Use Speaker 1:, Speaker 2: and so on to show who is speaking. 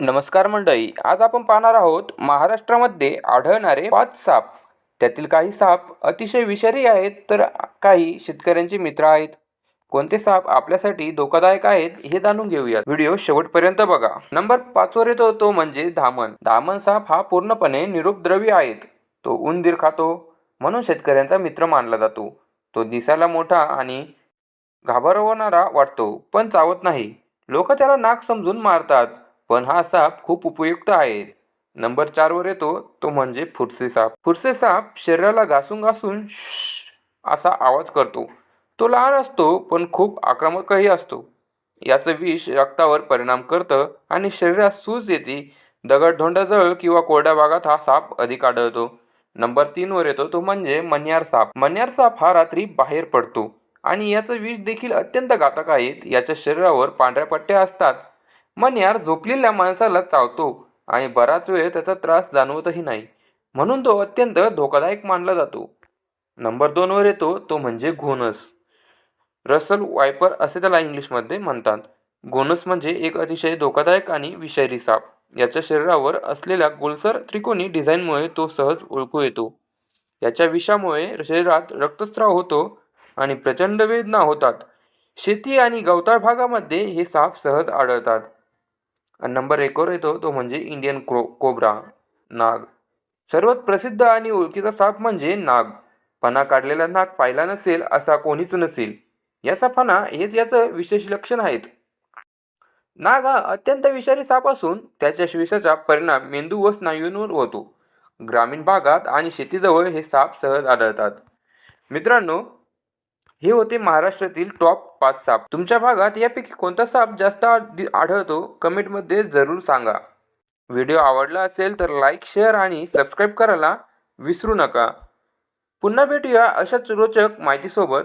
Speaker 1: नमस्कार मंडळी आज आपण पाहणार आहोत महाराष्ट्रामध्ये आढळणारे पाच साप. त्यातील काही साप अतिशय विषारी आहेत तर काही शेतकऱ्यांचे मित्र आहेत. कोणते साप आपल्यासाठी धोकादायक आहेत हे जाणून घेऊयात. व्हिडिओ शेवटपर्यंत बघा. नंबर पाचवर येतो तो म्हणजे धामण. धामण साप हा पूर्णपणे निरुपद्रवी आहेत. तो उंदीर खातो म्हणून शेतकऱ्यांचा मित्र मानला जातो. तो दिसायला मोठा आणि घाबरवणारा वाटतो पण चावत नाही. लोक त्याला नाक समजून मारतात. पण हा साप खूप उपयुक्त आहे. नंबर चारवर येतो तो म्हणजे फुरसे साप. फुरसे साप शरीराला घासून घासून असा आवाज करतो. तो लहान असतो पण खूप आक्रमकही असतो. याचं विष रक्तावर परिणाम करतं आणि शरीरात सूज येते. दगडधोंडाजवळ किंवा कोरड्या भागात हा साप अधिक आढळतो. नंबर तीनवर येतो तो म्हणजे मन्यार साप. मन्यार साप हा रात्री बाहेर पडतो आणि याचं विष देखील अत्यंत घातक आहे. याच्या शरीरावर पांढऱ्या पट्ट्या असतात. मन्यार झोपलेल्या माणसाला चावतो आणि बराच वेळ त्याचा त्रास जाणवतही नाही. म्हणून तो अत्यंत धोकादायक मानला जातो. नंबर दोनवर येतो तो म्हणजे घोनस. रसल वायपर असे त्याला इंग्लिशमध्ये म्हणतात. गोनस म्हणजे एक अतिशय धोकादायक आणि विषारी साप. याच्या शरीरावर असलेल्या गोलसर त्रिकोणी डिझाईनमुळे तो सहज ओळखू येतो. याच्या विषामुळे शरीरात रक्तस्राव होतो आणि प्रचंड वेदना होतात. शेती आणि गवताळ भागामध्ये हे साप सहज आढळतात. नंबर एकवर येतो तो म्हणजे इंडियन क्रो कोब्रा नाग. सर्वात प्रसिद्ध आणि ओळखीचा साप म्हणजे नाग. फणा काढलेला नाग पाहिला नसेल असा कोणीच नसेल. याचा फणा हेच याचं विशेष लक्षण आहेत. नाग हा अत्यंत विषारी साप असून त्याच्या विषाचा परिणाम मेंदू व स्नायूंवर होतो. ग्रामीण भागात आणि शेतीजवळ हे साप सहज आढळतात. मित्रांनो हे होते महाराष्ट्रातील टॉप पाच साप. तुमच्या भागात यापैकी कोणता साप जास्त आढळतो? कमेंटमध्ये जरूर सांगा. व्हिडिओ आवडला असेल तर लाईक शेअर आणि सबस्क्राईब करायला विसरू नका. पुन्हा भेटूया अशाच रोचक माहितीसोबत.